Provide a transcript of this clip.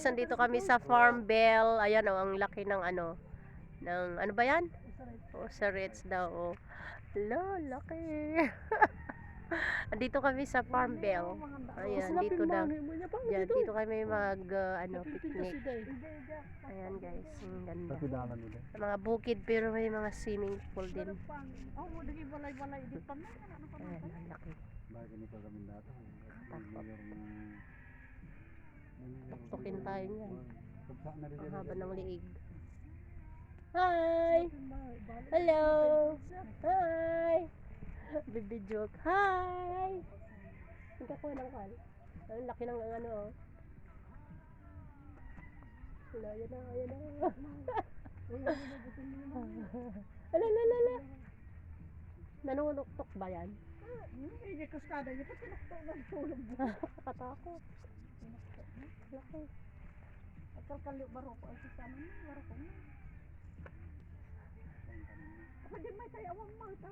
guys, andito kami sa Farm Bell. Ayan oh, ang laki ng ano. Ng, ano ba yan? Oh, sa Reds daw. Oh. Lo, laki. andito kami sa Farm Bell. Ayan, dito daw. Yan, dito kami mag, uh, ano, picnic. Ayan guys, ang ganda. Mga bukid pero may mga swimming pool din. Oh, dagi balay-balay di pa na ano pa Ayan, ang laki. Bagay nito kami dati. Tayo niyan. Ang haba ng liig. Hi! Hello! Hi! Baby joke. Hi! Nagkakuha ng kal. Ang laki ng ano oh. Wala, yan na, yan na. Ala, ala, ala, ala. Nanunuktok ba yan? Hindi kaskada niya pati nakto na tulog. Katakot. Laki. Akal kali baro ko sa sana ni baro ko. Ako di may tayo awang mga tata.